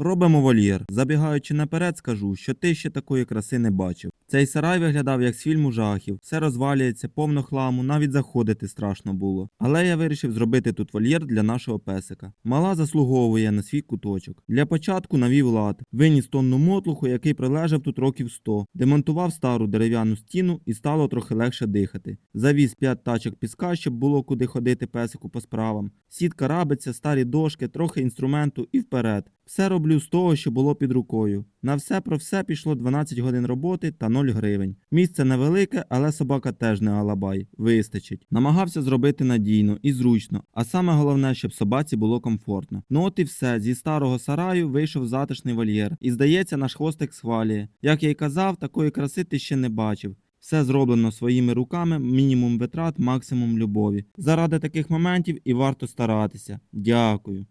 Робимо вольєр. Забігаючи наперед, скажу, що ти ще такої краси не бачив. Цей сарай виглядав як з фільму жахів, все розвалюється, повно хламу, навіть заходити страшно було. Але я вирішив зробити тут вольєр для нашого песика. Мала заслуговує на свій куточок. Для початку навів лад, виніс тонну мотлуху, який прилежав тут років 100, демонтував стару дерев'яну стіну і стало трохи легше дихати. Завіз п'ять тачок піска, щоб було куди ходити песику по справам. Сітка рабиться, старі дошки, трохи інструменту і вперед. Все роблю з того, що було під рукою. На все про все пішло 12 годин роботи та 0 гривень. Місце невелике, але собака теж не алабай. Вистачить. Намагався зробити надійно і зручно, а саме головне, щоб собаці було комфортно. Ну от і все. Зі старого сараю вийшов затишний вольєр. І здається, наш хвостик схвалює. Як я й казав, такої краси ти ще не бачив. Все зроблено своїми руками, мінімум витрат, максимум любові. Заради таких моментів і варто старатися. Дякую.